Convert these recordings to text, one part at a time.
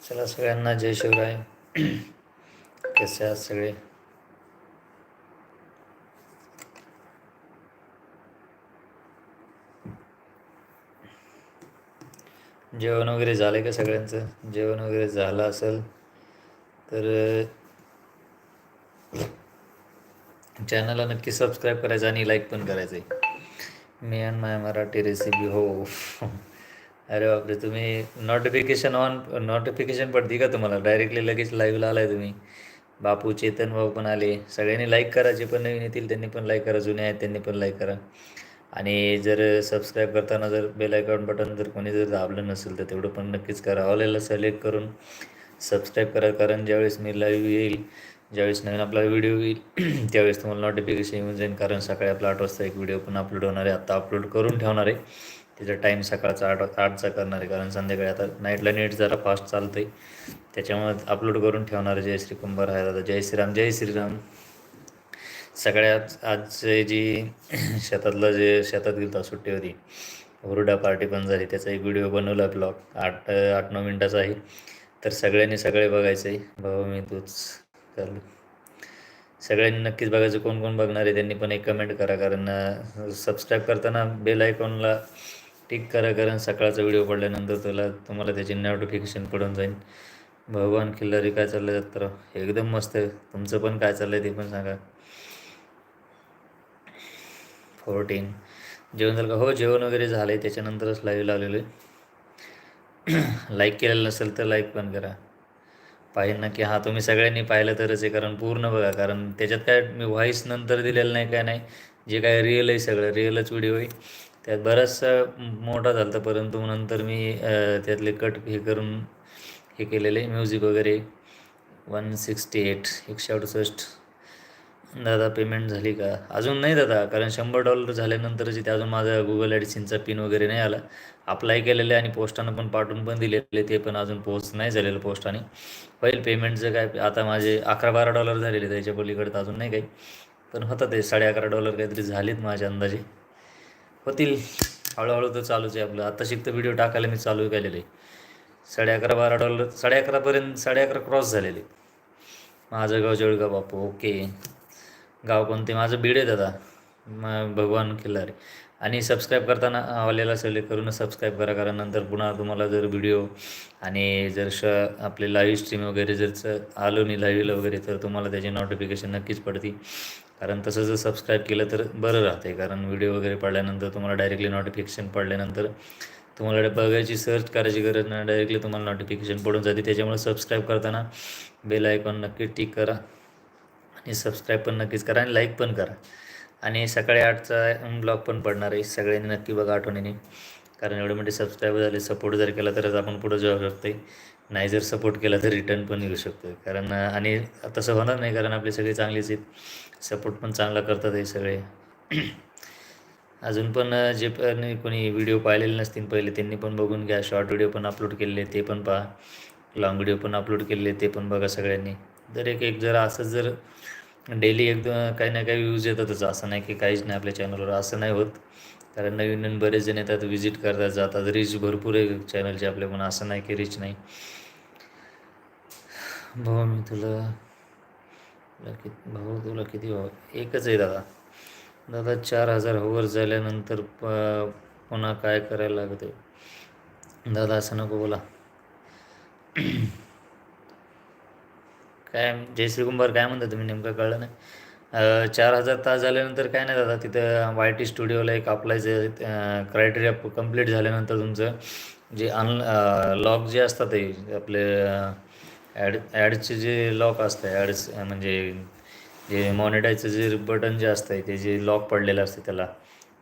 चला सगळ्यांना जय शिवराय. कसे आहात सगळे? जेवण वगैरे झालं का सगळ्यांचं? जेवण वगैरे झालं असेल तर चॅनलला नक्की सबस्क्राईब करायचं आणि लाईक पण करायचं आहे मी अँड माय मराठी रेसिपी हो. अरे बापरे तुम्ही नोटिफिकेशन ऑन नोटिफिकेशन पडते का तुम्हाला. डायरेक्टली लगेच लाईव्हला आलाय तुम्ही. बापू चेतन भाऊ पण आले. सगळ्यांनी लाईक करा जे पण नवीन येतील त्यांनी पण लाईक करा. जुने आहेत त्यांनी पण लाईक करा. आणि जर सबस्क्राईब करताना जर बेल आयकॉन बटन जर कोणी जर दाबलं नसेल तर तेवढं पण नक्कीच करा. ऑलेला सिलेक्ट करून सबस्क्राईब करा कारण ज्यावेळेस मी लाईव्ह येईल ज्यावेळेस नवीन आपला व्हिडिओ येईल त्यावेळेस तुम्हाला नोटिफिकेशन येऊन जाईल. कारण सकाळी आपला आठ वाजता एक व्हिडिओ पण अपलोड होणार आहे. आत्ता अपलोड करून ठेवणार आहे. त्याचा टाईम सकाळचा आठ आठचा करणार आहे. कारण संध्याकाळी आता नाईटला नेट जरा फास्ट चालतं आहे त्याच्यामुळे अपलोड करून ठेवणार आहे जय श्री कुंभार आहे दादा जय श्रीराम जय श्रीराम. सगळ्यात आज जी शेतातलं जे शेतात गेलो सुट्टी होती हुरडा पार्टी पण झाली. त्याचा एक व्हिडिओ बनवला ब्लॉग आठ आठ नऊ मिनटाचा आहे. तर सगळ्यांनी सगळे बघायचं आहे भाऊ मी तूच. चालू सगळ्यांनी नक्कीच बघायचं कोण कोण बघणार आहे त्यांनी पण एक कमेंट करा. कारण सबस्क्राईब करताना बेल आयकॉनला टिक करा. कारण सकाळचा व्हिडिओ पडल्यानंतर तुला तुम्हाला त्याची नोटिफिकेशन पडून जाईल भगवान खिल्लारी काय चाललं जात तर एकदम मस्त आहे. तुमचं पण काय चाललं आहे ते पण सांगा. फोर्टीन जेवण झालं का? हो जेवण वगैरे झालं आहे त्याच्यानंतरच लाईव्ह लावलेलं आहे. लाईक केलेलं नसेल तर लाईक पण करा. पाहिजे ना की हां तुम्ही सगळ्यांनी पाहिलं तरच आहे कारण पूर्ण बघा कारण त्याच्यात काय मी व्हॉईस नंतर दिलेलं नाही काय नाही. जे काय रिअल आहे सगळं रिअलच व्हिडिओ आहे. त्यात बराचसा मोठा झाला होता परंतु नंतर मी त्यातले कट हे करून हे केलेले म्युझिक वगैरे. वन सिक्स्टी एट एकशे अडुसष्ट दादा पेमेंट झाली का? अजून नाही दादा कारण शंभर डॉलर झाल्यानंतरच जिथे अजून माझा गुगल ॲडसिनचा पिन वगैरे नाही आला. अप्लाय केलेलं आहे आणि पोस्टानं पण पाठवून पण दिलेले ते पण अजून पोस्ट नाही झालेलं पोस्टाने. होईल पेमेंटचं काय? आता माझे अकरा बारा डॉलर झालेले त्याच्या पलीकडे तर अजून नाही काही. पण होतं ते साडे अकरा डॉलर काहीतरी झालेत माझ्या अंदाजे. होतील. हळूहळू तर चालूच आहे आपलं. आता शिकतं व्हिडिओ टाकायला मी चालू केलेले साडे अकरा बारा डॉलर साडे अकरापर्यंत साडे अकरा क्रॉस झालेले. माझं गाव जळगाव बापू ओके गाव कोणते? माझं बीड आहे दादा. मग भगवान खिल्लारे. आणि सबस्क्राईब करताना आलेला सिलेक्ट करून सबस्क्राईब करा कारण नंतर पुन्हा तुम्हाला जर व्हिडिओ आणि जर श आपले लाईव्ह स्ट्रीम वगैरे जर आलो नाही लाईव्हला वगैरे तर तुम्हाला त्याची नोटिफिकेशन नक्कीच पडते. कारण तसं जर सबस्क्राईब केलं तर बरं राहते कारण व्हिडिओ वगैरे पडल्यानंतर तुम्हाला डायरेक्टली नोटिफिकेशन पडल्यानंतर तुम्हाला बघायची सर्च करायची गरज नाही डायरेक्टली तुम्हाला नोटिफिकेशन पडून जाते. त्याच्यामुळे सबस्क्राईब करताना बेल आयकॉन नक्की टिक करा. आणि सबस्क्राईब पण नक्कीच करा आणि लाईक पण करा. आणि सकाळी आठचा ब्लॉग पण पडणार आहे. सगळ्यांनी नक्की बघा आठवणीने. कारण एवढे मोठे सबस्क्राईब झाले सपोर्ट जर केला तरच आपण पुढं जाऊ शकतो नाही जर सपोर्ट केला तर रिटर्न पण येऊ शकतो कारण आणि तसं होणार नाही कारण आपले सगळे चांगलेच आहेत. सपोर्ट पण चांगला करतात हे सगळे. अजून पण जे पण कोणी व्हिडिओ पाहिलेले नसतील पहिले त्यांनी पण बघून घ्या. शॉर्ट व्हिडिओ पण अपलोड केलेले ते पण पहा. लाँग व्हिडिओ पण अपलोड केलेले ते पण बघा सगळ्यांनी. जर एक एक जर असंच जर डेली एकदम काही ना काही व्ह्यूज येतातच. असं नाही की काहीच नाही आपल्या चॅनलवर असं नाही होत. कारण नवीन नवीन बरेच जण येतात व्हिजिट करतात जातात. रीच भरपूर आहे चॅनलचे आपले पण. असं नाही की रीच नाही. भाऊ मी तुला तुला किती भाऊ तुला किती भाऊ? एकच आहे दादा. दादा चार हजार हवर झाल्यानंतर प पुन्हा काय करायला लागते दादा असं नको बोला. काय जयश्री कुंभार काय म्हणता तुम्ही? नेमकं कळलं नाही. चार हजार तास झाल्यानंतर काय नाही दादा तिथं वाय टी स्टुडिओला एक अप्लायचं क्रायटेरिया कंप्लीट झाल्यानंतर तुमचं जे अन लॉक जे असतात ते आपले ॲड ॲडचे जे लॉक असतं ॲड्स म्हणजे जे मॉनिटायचं जे बटन जे असतं ते जे लॉक पडलेलं असतं त्याला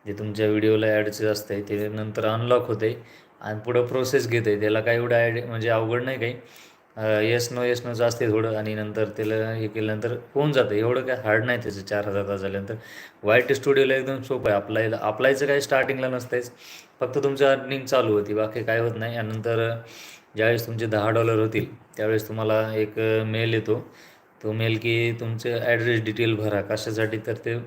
जे तुमच्या व्हिडिओला ॲडचं असतं ते नंतर अनलॉक होते आणि पुढं प्रोसेस घेते त्याला काही एवढं ॲड म्हणजे अवघड नाही काही. येस नो येस नोचं असते थोडं आणि नंतर त्याला हे केल्यानंतर होऊन जातं. एवढं काय हार्ड नाही त्याचं चार हजार तास झाल्यानंतर. वाईट स्टुडिओला एकदम सोपं आहे. अप्लायला अप्लायचं काही स्टार्टिंगला नसतंच फक्त तुमचं अर्निंग चालू होती. बाकी काय होत नाही. आणि नंतर ज्यावेळेस तुमचे दहा डॉलर होतील त्यावेळेस तुम्हाला एक मेल येतो. तो मेल की तुमचे ॲड्रेस डिटेल भरा. कशासाठी? तर ते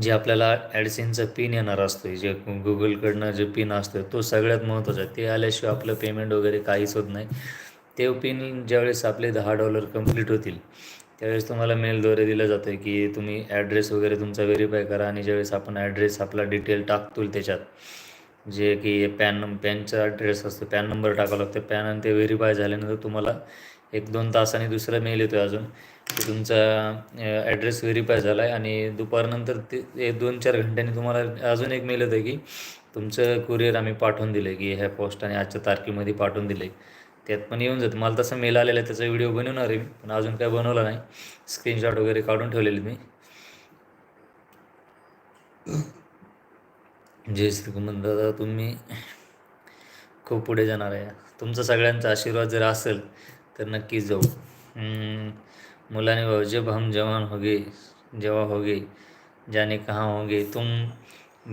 जे आपल्याला ॲडसिनचा पिन येणार असतो जे गुगलकडनं जे पिन असतो तो सगळ्यात महत्त्वाचा आहे. ते आल्याशिवाय आपलं पेमेंट वगैरे काहीच होत नाही. ते पिन ज्यावेळेस आपले दहा डॉलर कंप्लीट होतील त्यावेळेस तुम्हाला मेलद्वारे दिलं जातं आहे की तुम्ही ॲड्रेस वगैरे तुमचा व्हेरीफाय करा आणि ज्यावेळेस आपण ॲड्रेस आपला डिटेल टाकतो त्याच्यात जे की पॅन पॅनचा ॲड्रेस असतो पॅन नंबर टाकावा लागतो पॅन आणि ते व्हेरीफाय झाल्यानंतर तुम्हाला एक दोन तासाने दुसरा मेल येतो आहे अजून की तुमचा ॲड्रेस व्हेरीफाय झाला आहे आणि दुपारनंतर ते एक दोन चार घंट्यांनी तुम्हाला अजून एक मेल येतं की तुमचं कुरिअर आम्ही पाठवून दिलं आहे की ह्या पोस्टाने आजच्या तारखेमध्ये पाठवून दिलं आहे त्यात पण येऊन जातं. मला तसं मेल आलेला आहे त्याचा व्हिडिओ बनवणार आहे मी पण अजून काय बनवला नाही. स्क्रीनशॉट वगैरे काढून ठेवलेले मी. जय श्रीकुमंत दादा तुम्ही खूप पुढे जाणार आहे. तुमचा सगळ्यांचा आशीर्वाद जर असेल तर नक्कीच जाऊ. मुलाने भाऊ जब हम जवान होगे जेव्हा होगे जाने कहाँ होगे तुम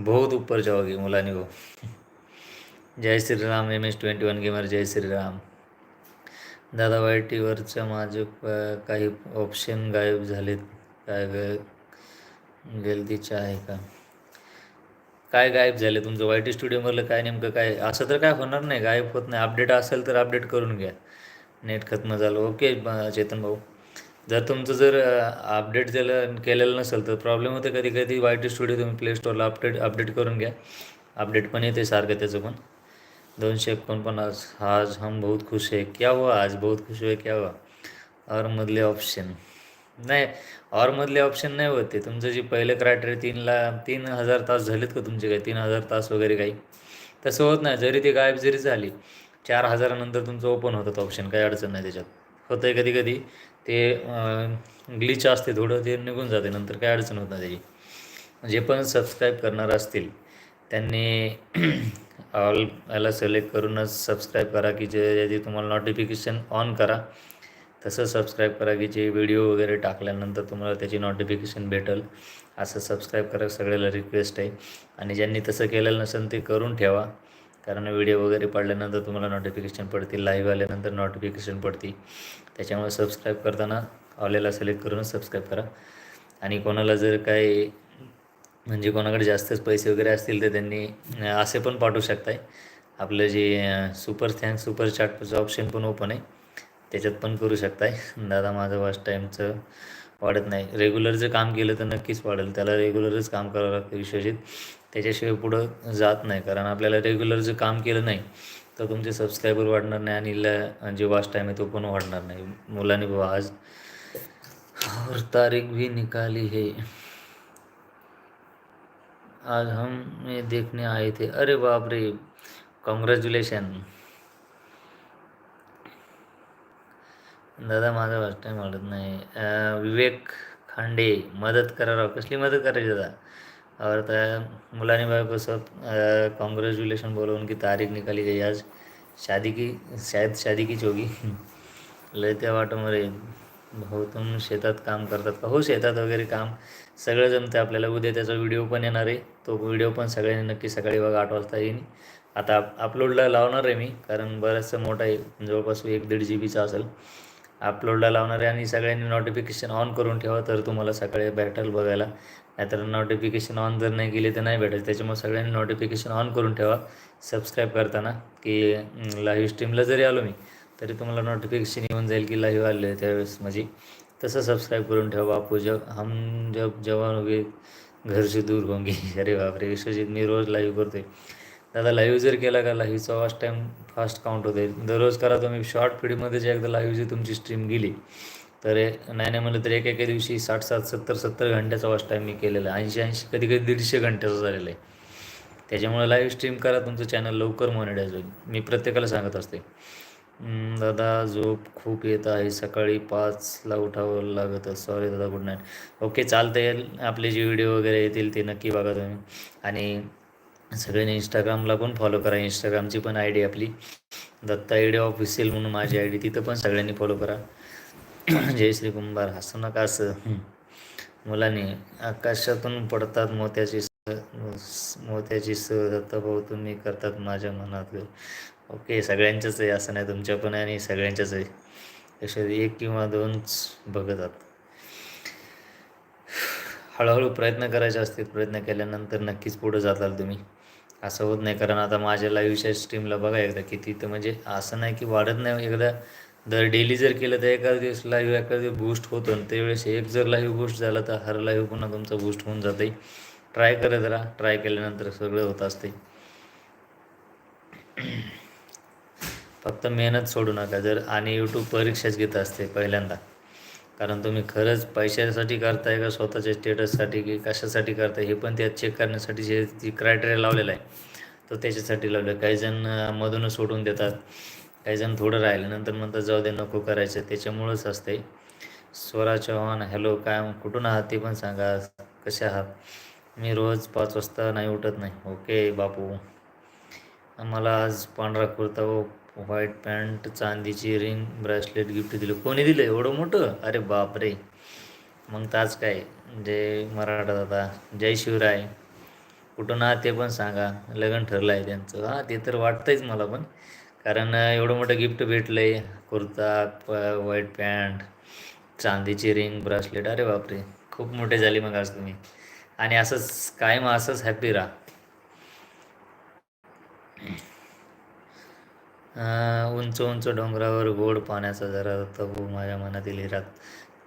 बहुत ऊपर जाओगे मुलाने भाऊ. जय Shriram M S twenty one gamer जय श्रीराम. दादा वाय टीवरच्या माझे काही ऑप्शन गायब झालेत काय ग गलतीचे आहे का? काय गायब झाले? तुमचं वाय टी स्टुडिओमधलं काय नेमकं काय? असं तर काय होणार नाही गायब होत नाही. अपडेट असेल तर अपडेट करून घ्या. नेट खत्म झालं. ओके चेतन भाऊ. जर तुमचं जर अपडेट झालं केलेलं नसेल तर प्रॉब्लेम होते कधी कधी वाय टी स्टुडिओ तुम्ही प्ले स्टोअरला अपडेट अपडेट करून घ्या. अपडेट पण येते सारखं त्याचं पण. दोनशे एकोणपन्नास. आज हम बहुत खुश है. क्या हुआ? आज बहुत खुश हुए क्या हुआ? और मधले ऑप्शन नाही और मधले ऑप्शन नाही होते तुमचं जे पहिलं क्रायटेरिया तीनला तीन हजार तास झालेत का तुमचे काही? तीन हजार तास वगैरे काही? तसं होत नाही. जरी ते गायब जरी झाली चार हजारानंतर तुमचं ओपन होतं ऑप्शन काही अडचण नाही त्याच्यात. होतं आहे कधी कधी ते ग्लिच असते थोडं ते निघून जाते. नंतर काही अडचण होत नाही त्याची. जे पण सबस्क्राईब करणार असतील त्यांनी ऑल याला सिलेक्ट करूनच सबस्क्राईब करा की जे जे तुम्हाला नोटिफिकेशन ऑन करा. तसं सबस्क्राईब करा की जे व्हिडिओ वगैरे टाकल्यानंतर तुम्हाला त्याची नोटिफिकेशन भेटेल. असं सबस्क्राईब करा सगळ्याला रिक्वेस्ट आहे. आणि ज्यांनी तसं केलेलं नसेल ते करून ठेवा. कारण व्हिडिओ वगैरे पडल्यानंतर तुम्हाला नोटिफिकेशन पडतील लाईव्ह आल्यानंतर नोटिफिकेशन पडतील. त्याच्यामुळे सबस्क्राईब करताना ऑलेला सिलेक्ट करूनच सबस्क्राईब करा. आणि कोणाला जर काही म्हणजे कोणाकडे जास्तच पैसे वगैरे असतील तर त्यांनी असे पण पाठवू शकताय. आपलं जे सुपर थँक्स सुपर चॅटचं ऑप्शन पण ओपन आहे. त्याच्यात पण करू शकताय. दादा माझं वॉच टाईमचं वाढत नाही. रेग्युलर जर काम केलं तर नक्कीच वाढेल. त्याला रेग्युलरच काम करावं लागतं विश्वजित. त्याच्याशिवाय पुढं जात नाही. कारण आपल्याला रेग्युलर जर काम केलं नाही तर तुमचे सबस्क्रायबर वाढणार नाही आणि ल जे वॉच टाईम आहे तो पण वाढणार नाही. मुलांनी बाबा आज और तारीख भी निकाली है. आज हम ये देखने आए थे। अरे बाप रे कॉन्ग्रेचुलेशन दादा माझा फ़र्स्ट टाईम वाटत नाही. विवेक खांडे, मदत करा राव. कसली मदत करायची दादा? और त्या मुलाने भाई को सब कॉन्ग्रेचुलेशन बोलो उनकी तारीख निकाली गई आज. शादी की, शायद शादी की होगी लय त्या वाटोमध्ये भाऊ तुम शेतात काम करतात का? हो शेतात वगैरे काम. सगळं जमतं आपल्याला. उद्या त्याचा व्हिडिओ पण येणार आहे. तो व्हिडिओ पण सगळ्यांनी नक्की सकाळी बघा आठ वाजता येईन. आता अपलोडला लावणार आहे मी कारण बराचसा मोठा आहे. जवळपास एक दीड जी बीचा असेल. अपलोडला लावणार आहे आणि सगळ्यांनी नोटिफिकेशन ऑन करून ठेवा तर तुम्हाला सकाळी भेटेल बघायला. नाहीतर नोटिफिकेशन ऑन जर नाही केले तर नाही भेटेल. त्याच्यामुळे सगळ्यांनी नोटिफिकेशन ऑन करून ठेवा. सबस्क्राईब करताना की लाईव्ह स्ट्रीमला जरी आलो मी तरी तुम्हाला नोटिफिकेशन येऊन जाईल की लाईव्ह आले आहे त्यावेळेस म्हणजे तसं सबस्क्राईब करून ठेवा बापू. जब हम जब जवान होगे घर से दूर होंगे. अरे बापरे विश्वजित मी रोज लाईव्ह करतोय. दादा लाईव्ह जर केला का लाईव्हचा वास्ट टाईम फास्ट काउंट होते दररोज करा तुम्ही. शॉर्ट पिढीमध्ये जे एकदा लाईव्ह जी तुमची स्ट्रीम गेली तर नाही नाही म्हणलं तर एका एका दिवशी साठ सात सत्तर सत्तर घंट्याचा वॉच टाईम मी केलेला आहे. ऐंशी ऐंशी कधी कधी दीडशे घंट्याचा झालेला आहे. त्याच्यामुळे लाईव्ह स्ट्रीम करा. तुमचं चॅनल लवकर मॉनिटाईज होईल. मी प्रत्येकाला सांगत असते दादा झोप खूप येत आहे. सकाळी पाचला उठावं लागत. सॉरी दादा गुड नाईट ओके चालतं आपले जे व्हिडिओ वगैरे येतील ते नक्की बघा तुम्ही. आणि सगळ्यांनी इंस्टाग्रामला पण फॉलो करा. इंस्टाग्रामची पण आय डी आपली. दत्ता आय डी ऑफिशियल म्हणून माझी आय डी तिथं पण सगळ्यांनी फॉलो करा. जय श्री कुंभार. हसू नका असं. मुलांनी आकाशातून पडतात मोत्याची मोत्याची स दत्ताभाऊ तुम्ही करतात माझ्या मनात ओके सगळ्यांच्याच आहे असं नाही तुमच्या पण आहे आणि सगळ्यांच्याच आहे. तसे एक किंवा दोनच बघतात हळूहळू प्रयत्न करायचे असतील प्रयत्न केल्यानंतर नक्कीच पुढं जाताल तुम्ही. असं होत नाही कारण आता माझ्या लाईव्हच्या स्ट्रीमला बघा एकदा किती तर म्हणजे असं नाही की वाढत नाही एकदा दर डेली जर केलं तर एखाद दिवस लाईव्ह एखाद दिवस बूस्ट होतो आणि त्यावेळेस एक जर लाईव्ह बूस्ट झाला तर हर लाईव्ह पुन्हा तुमचा बूस्ट होऊन जाते. ट्राय करत राहा ट्राय केल्यानंतर सगळं होत असते. फक्त मेहनत सोडू नका जर आणि यूट्यूब परीक्षाच घेत असते पहिल्यांदा. कारण तुम्ही खरंच पैशासाठी करताय का स्वतःच्या स्टेटससाठी की कशासाठी करताय हे पण त्यात चेक करण्यासाठी जे क्रायटेरिया लावलेला आहे तो त्याच्यासाठी लावलं आहे काही जण मधूनच सोडून देतात. काही जण थोडं राहिलं नंतर म्हणतात जाऊ दे नको करायचं. त्याच्यामुळंच असते स्वरा चव्हाण हॅलो काय कुठून आहात ते पण सांगा. कसे आहात? मी रोज पाच वाजता नाही उठत नाही. ओके बापू. मला आज पांढरा कुर्ता व व्हाईट पॅन्ट चांदीची रिंग ब्रेसलेट गिफ्ट दिलं. कोणी दिलं? एवढं मोठं? अरे बापरे. मग ताच काय? जय मराठा दादा. जय शिवराय. कुठून आहात ते पण सांगा. लग्न ठरलं आहे त्यांचं. हां ते तर वाटतंयच मला पण. कारण एवढं मोठं गिफ्ट भेटलं आहे कुर्ता प व्हाईट पॅन्ट चांदीची रिंग ब्रासलेट. अरे बापरे. खूप मोठे झाले मग आज तुम्ही. आणि असंच कायम असंच हॅपी राहा. उंच उंच डोंगरावर गोड पाण्याचा जरा तबू माझ्या मनातील हिरात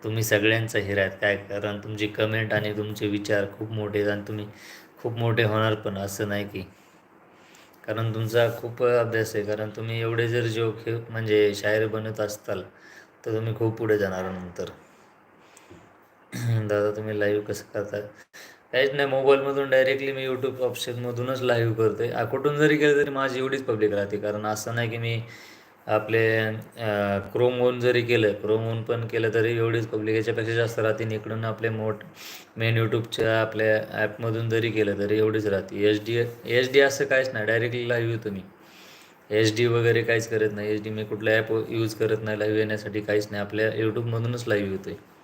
तुम्ही सगळ्यांचा हिरा आहेत. काय कारण तुमची कमेंट आणि तुमचे विचार खूप मोठे आहेत आणि तुम्ही खूप मोठे होणार पण असं नाही की. कारण तुमचा खूप अभ्यास आहे. कारण तुम्ही एवढे जर जोक खेळ म्हणजे शायर बनत असताल तर तुम्ही खूप पुढे जाणार नंतर. दादा तुम्ही लाईव्ह कसं करता काहीच नाही मोबाईलमधून डायरेक्टली मी यूट्यूब ऑप्शनमधूनच लाईव्ह करतो आहे कुठून जरी केलं तरी माझी एवढीच पब्लिक राहते. कारण असं नाही की मी आपले क्रोमवून जरी केलं क्रोमवून पण केलं तरी एवढीच पब्लिक याच्यापेक्षा जास्त राहते. इकडून आपले मोठ मेन यूट्यूबच्या आपल्या ॲपमधून जरी केलं तरी एवढीच राहते. एच डी एच डी असं काहीच नाही. डायरेक्टली लाईव्ह येतो मी. एच डी वगैरे काहीच करत नाही. एच डी मी कुठलं ॲप यूज करत नाही. लाईव्ह येण्यासाठी काहीच नाही. आपल्या यूट्यूबमधूनच लाईव्ह येतो आहे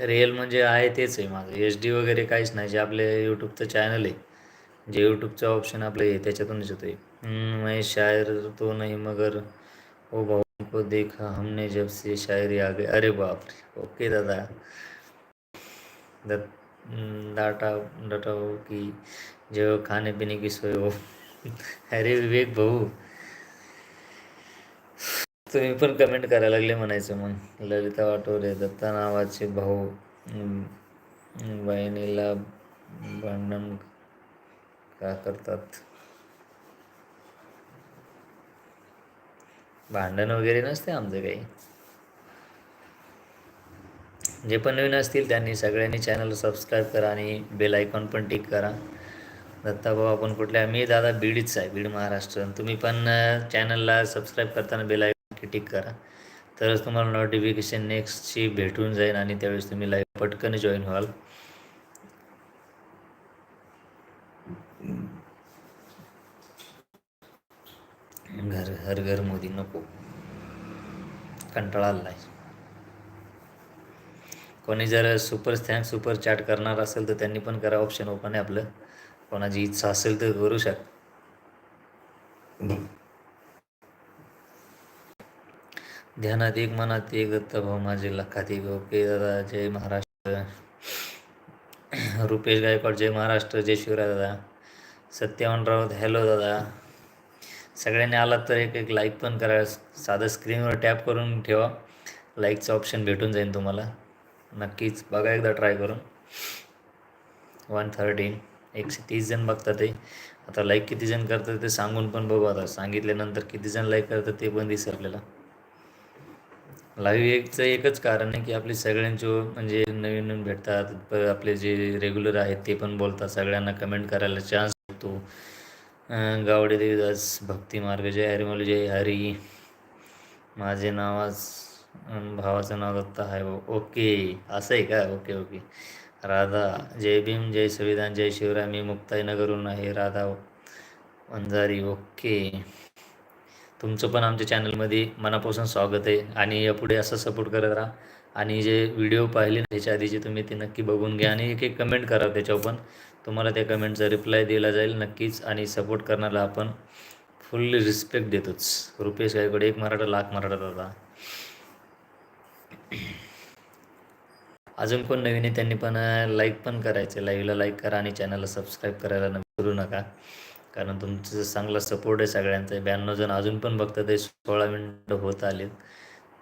रिअल म्हणजे आहे तेच आहे माझं एच डी वगैरे काहीच नाही जे आपले यूट्यूबचं चॅनल आहे. जे यूट्यूबचं ऑप्शन आपलं आहे त्याच्यातूनच येतो आहे मैं शायर तो नाही मगर ओ भाऊ को देखा हमने जब से शायरी आ गई. अरे बाप रे. ओके दादा. दत डाटा डाटा हो की जो खाने पीने की सोय हो. अरे विवेक भाऊ तुम्ही पण कमेंट करायला लागले म्हणायचं मग. ललिता वाटोरे दत्ता नावाचे भाऊ बहिणीला भांडण का करतात? भांडण वगैरे नसते आमचं काही. जे पण नवीन असतील त्यांनी सगळ्यांनी चॅनल सबस्क्राईब करा आणि बेल आयकॉन पण टिक करा. दत्ता भाऊ आपण कुठल्या? मी दादा बीडीच आहे बीड महाराष्ट्र. तुम्ही पण चॅनलला सबस्क्राईब करताना बेल आयकॉन टिक करा. तरच तुम्हाला नोटिफिकेशन नेक्स्टची भेटून जाईल आणि त्यावेळेस तुम्ही लाईव्ह पटकन जॉईन व्हाल. घर हर घर मोदी नको. कंटाळा आलाय. कोणी जर सुपर थँक सुपर चॅट करणार असेल तर त्यांनी पण करा ऑप्शन ओपन आहे आपलं. कोणाची इच्छा असेल तर करू शक ध्यानात एक मनात एक दत्तभाऊ हो माझे लखात एक हो. ओके दादा जय महाराष्ट्र. रुपेश गायकवाड जय महाराष्ट्र जय शिवराय दादा. सत्यवान राऊत हॅलो दादा. सगळ्यांनी आलात तर एक एक लाईक पण करा. साधं स्क्रीनवर टॅप करून ठेवा. लाईकचं ऑप्शन भेटून जाईल तुम्हाला. नक्कीच बघा एकदा ट्राय करून. वन थर्टीन एकशे तीस जण बघतात ते. आता लाईक किती जण करतात ते सांगून पण बघू आता. सांगितल्यानंतर किती जण लाईक करतात ते पण दिसेल आपल्याला. लाईव्ह एकचं एकच कारण आहे की आपले सगळ्यांचे म्हणजे नवीन नवीन भेटतात. प- आपले जे रेग्युलर आहेत ते पण बोलतात. सगळ्यांना कमेंट करायला चान्स भेटतो गावडे देवीदास भक्ती मार्ग जय हरिमल जय हरी. माझे नावाच भावाचं नाव दत्ता आहे ओके. असं आहे का? Okay okay. राधा जय भीम जय संविधान जय शिवराय. मी मुक्ताईनगरहून आहे. राधा वंजारी. ओके. तुमचं पण आमच्या चॅनलमध्ये मनापासून स्वागत आहे. आणि यापुढे असं सपोर्ट करत राहा. आणि जे व्हिडिओ पाहिले ना त्याच्या आधीचे तुम्ही ते नक्की बघून घ्या. आणि एक एक कमेंट करा त्याच्यावर पण. तुम्हाला त्या कमेंटचा रिप्लाय दिला जाईल नक्कीच. आणि सपोर्ट करण्याला आपण फुल्ली रिस्पेक्ट देतोच. रुपेश गायकडे एक मराठा लाख मराठा दादा. अजून कोण नवीन आहे त्यांनी पण लाईक पण करायचं लाईव्हला लाईक करा आणि चॅनलला सबस्क्राईब करायला करू नका. कारण तुमचं चांगला सपोर्ट आहे सगळ्यांचा ब्याण्णव जण अजून पण बघतात ते सोळा मिनटं होत आलेत.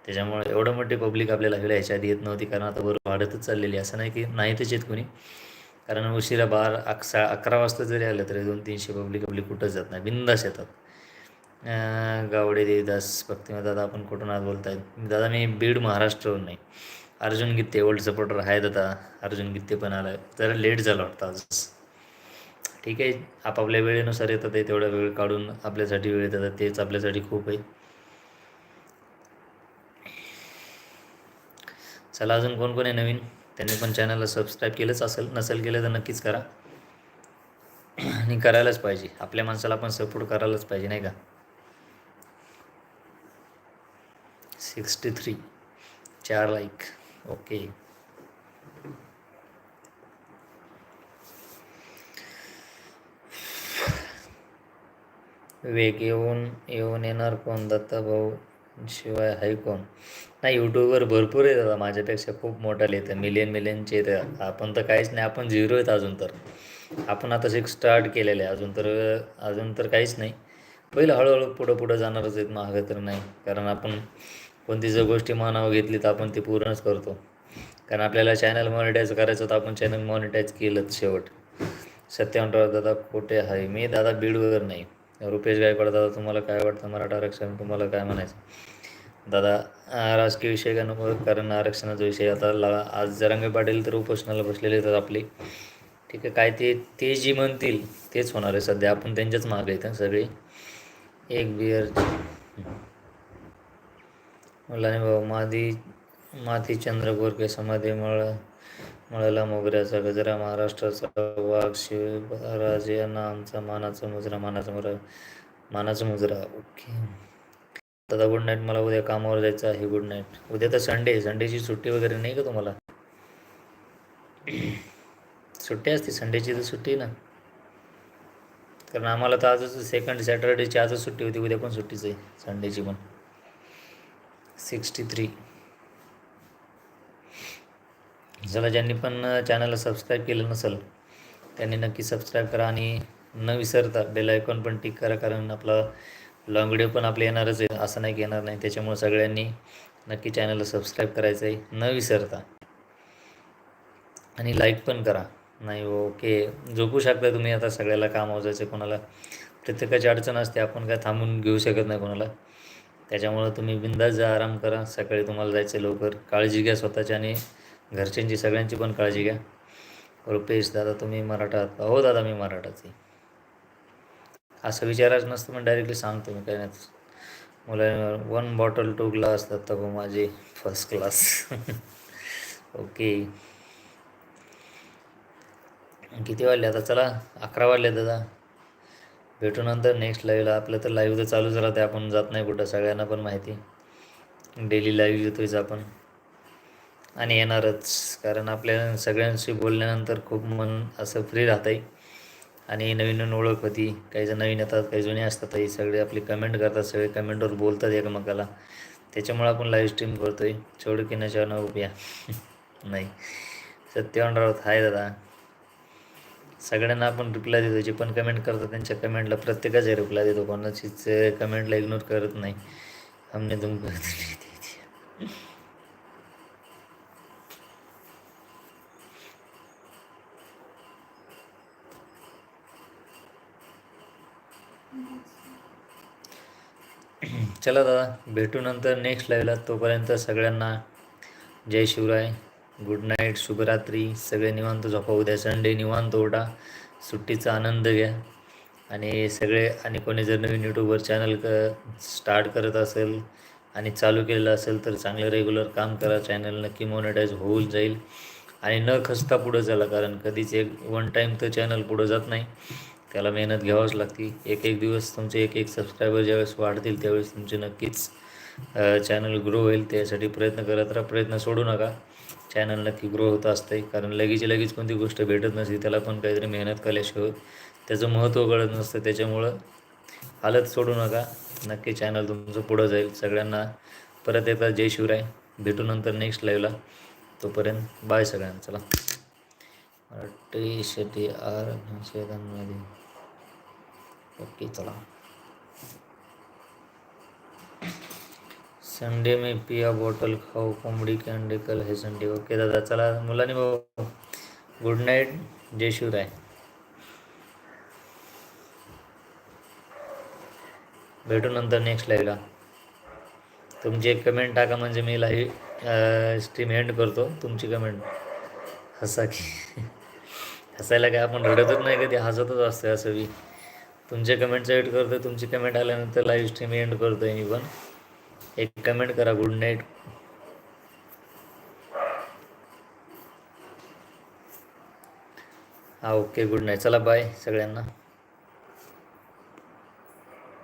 त्याच्यामुळे एवढं मोठी पब्लिक आपल्याला लाईव्हला ह्याच्या आधी येत नव्हती कारण आता बरोबर वाढतच चाललेली आहे. असं नाही की नाहीतच येत कोणी. कारण उशिरा बार अकसा अकरा वाजता जरी आलं तरी दोन तीनशे पब्लिक पब्लिक कुठंच जात नाही. बिंदास येतात. गावडे देवीदास भक्तिमा दादा आपण कुठून आज बोलतायत दादा मी बीड महाराष्ट्रावरून नाही अर्जुन गित्ते ओल्ड सपोर्टर आहे दादा अर्जुन गित्ते पण आला जरा लेट झालं वाटतं आज. ठीक आहे. आपापल्या वेळेनुसार येतात ते तेवढा वेळ काढून आपल्यासाठी वेळ येतात तेच आपल्यासाठी खूप आहे. चला अजून कोण कोण आहे नवीन? त्यांनी पण चॅनलला सबस्क्राईब केलंच असेल नसेल केलं तर नक्कीच करा. आणि करायलाच पाहिजे. आपल्या माणसाला आपण सपोर्ट करायलाच पाहिजे नाही का? सिक्स्टी थ्री चार लाईक ओके वेग येऊन येऊन येणार कोण? दत्ता भाऊ शिवाय हाय कोण? नाही यूट्यूबवर भरपूर आहे दादा. माझ्यापेक्षा खूप मोठाले येतं मिलियन मिलियनचे येतं आपण तर काहीच नाही. आपण झिरो आहेत अजून तर. आपण आता शिक स्टार्ट केलेलं आहे. अजून तर अजून तर काहीच नाही. पहिलं हळूहळू पुढं पुढं जाणारच आहेत. महाग तर नाही. कारण आपण कोणती जर गोष्टी मानावं घेतली तर आपण ती पूर्णच करतो. कारण आपल्याला चॅनल मॉनिटाईज करायचं तर आपण चॅनल मॉनिटाईज केलंच शेवट. सत्यावनराव दादा कुठे आहे. मी दादा बीडवर नाही. रुपेश गायकवाड दादा तुम्हाला काय वाटतं? मराठा आरक्षण तुम्हाला काय म्हणायचं? दादा राजकीय विषय का नको? कारण आरक्षणाचा विषय आता ला आज जरांगे पाटील तर उपोषणाला बसलेले आहेत आपली. ठीक आहे काय ते ते जी म्हणतील तेच होणार आहे सध्या. आपण त्यांच्याच मागे आहेत सगळे. एक बिअर मुलाने भाऊ मादी माती चंद्रपूर के समाधी मळ मळला मोगऱ्याचा गजरा महाराष्ट्राचा वाघ शिवराज यांना आमचा मानाचा मुजरा मानाचा मुजरा मानाचा मुजरा. ओके. दादा गुड नाईट मला उद्या कामावर जायचं आहे. गुड नाईट उद्या तर संडे आहे. संडेची सुट्टी वगैरे नाही का तुम्हाला? सुट्टी असते. संडेची तर सुट्टी ना. कारण आम्हाला तर आजच सेकंड सॅटर्डेची आजच सुट्टी होती. उद्या पण सुट्टीच आहे. संडेची पण. सिक्स्टी थ्री चला ज्यांनी पण चॅनलला सबस्क्राईब केलं नसेल त्यांनी नक्की सबस्क्राईब करा आणि न विसरता बेल आयकॉन पण टिक करा कारण आपला लॉंग व्हिडिओ पण आपले येणारच आहे असं नाही की येणार नाही. त्याच्यामुळे सगळ्यांनी नक्की चॅनलला सबस्क्राईब करायचं आहे न विसरता. आणि लाईक पण करा. नाही ओके झोपू शकता तुम्ही आता सगळ्याला काम जायचं कोणाला. प्रत्येकाची अडचण असते. आपण काय थांबून घेऊ शकत नाही कोणाला. त्याच्यामुळं तुम्ही बिंदास जा आराम करा. सकाळी तुम्हाला जायचं आहे लवकर. काळजी घ्या स्वतःची आणि घरच्यांची सगळ्यांची पण काळजी घ्या. रुपेश दादा तुम्ही मराठा आहात. हो दादा मी मराठाच आहे. असं विचारायचं नसतं पण डायरेक्टली सांगतो मी काय नाही. मुलांवर one bottle two glass Datta भाऊ माझे फर्स्ट क्लास ओके किती वाजले आता? चला अकरा वाजले दादा. भेटू नंतर नेक्स्ट लाईव्हला आपलं तर लाईव्ह तर चालूच राहते आपण जात नाही कुठं सगळ्यांना पण माहिती. डेली लाईव्ह येतोयच आपण. आणि येणारच. कारण आपल्या सगळ्यांशी बोलल्यानंतर खूप मन असं फ्री राहतं आहे आणि नवीन नवीन ओळख होती. काही जण नवीन येतात काही जुने असतात. हे सगळे आपली कमेंट करतात सगळे कमेंटवर बोलतात एकमेकाला. त्याच्यामुळे आपण लाईव्ह स्ट्रीम करतो आहे छोड की नशा न उभ्या नाही. सत्यवान राऊत हाय दादा. सगळ्यांना आपण रिप्लाय देतो. जे पण कमेंट करतात त्यांच्या कमेंटला प्रत्येकाचे रिप्लाय देतो. कोणाचीच कमेंटला इग्नोर करत नाही. हमने तुमको चला दादा भेटू नंतर नेक्स्ट लाईव्हला तोपर्यंत सगळ्यांना जय शिवराय. गुड नाईट शुभरात्री सगळे निवांत झोपा. उद्या संडे निवांत ओढा सुट्टीचा आनंद घ्या. आणि सगळे आणि कोणी जर नवीन यूट्यूबवर चॅनल क स्टार्ट करत असेल आणि चालू केलेलं असेल तर चांगलं रेग्युलर काम करा. चॅनल नक्की मॉनिटाईज होऊन जाईल. आणि न खचता पुढं चला कारण कधीच एक वन टाईम तर चॅनल पुढं जात नाही. त्याला मेहनत घ्यावंच लागते. एक एक दिवस तुमचे एक एक सबस्क्रायबर ज्यावेळेस वाढतील त्यावेळेस तुमचे नक्कीच चॅनल ग्रो होईल. त्यासाठी प्रयत्न करत राहा प्रयत्न सोडू नका. चॅनल नक्की ग्रो होत असते कारण लगेच लगेच कोणती गोष्ट भेटत नसते त्याला पण काहीतरी मेहनत केल्याशिवाय त्याचं महत्त्व कळत नसतं. त्याच्यामुळं हालत सोडू नका. नक्की चॅनल तुमचं पुढं जाईल. सगळ्यांना परत एकदा जय शिवराय. भेटू नंतर नेक्स्ट लाईव्हला तोपर्यंत बाय सगळ्यांना. चला. मराठी शेती आर शेतांमध्ये. ओके चला. संडे में पिया बॉटल खाऊ कोंबडी के अंडे कल है संडे. ओके दादा चला. मुलांनी भाऊ गुड नाईट जय शिवराय. भेटू नंतर नेक्स्ट लाईव्हला तुमची एक कमेंट टाका म्हणजे मी लाईव्ह स्ट्रीम एंड करतो. तुमची कमेंट हसा की. हसायला काय आपण रडतच नाही कधी हसतच असते असं बी. तुमचे कमेंटचं वेट करतो तुमची कमेंट आल्यानंतर लाईव्ह स्ट्रीम एंड करतो आहे मी पण. एक कमेंट करा गुड नाईट हा ओके गुड नाईट चला बाय सगळ्यांना.